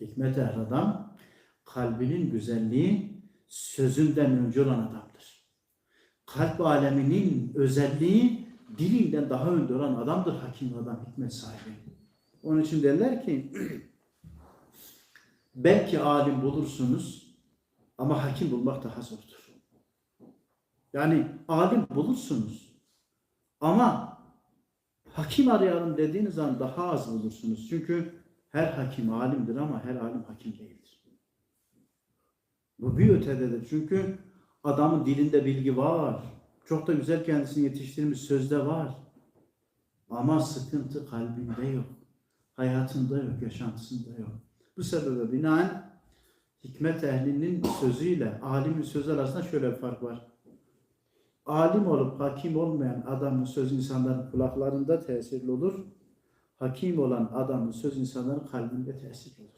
Hikmet ehli adam kalbinin güzelliği sözünden önce olan adamdır. Kalp aleminin özelliği dilinden daha önde olan adamdır hakim adam, hikmet sahibi. Onun için derler ki belki alim bulursunuz ama hakim bulmak daha zordur. Yani alim bulursunuz ama hakim arayalım dediğiniz zaman daha az bulursunuz. Çünkü her hakim alimdir ama her alim hakim değildir. Bu bir ötededir. Çünkü adamın dilinde bilgi var. Çok da güzel kendisini yetiştirmiş sözde var. Ama sıkıntı kalbinde yok. Hayatında yok, yaşantısında yok. Bu sebebe binaen hikmet ehlinin sözüyle alimin sözü arasında şöyle bir fark var. Alim olup hakim olmayan adamın söz insanların kulaklarında tesirli olur. Hakim olan adamın söz insanların kalbinde tesirli olur.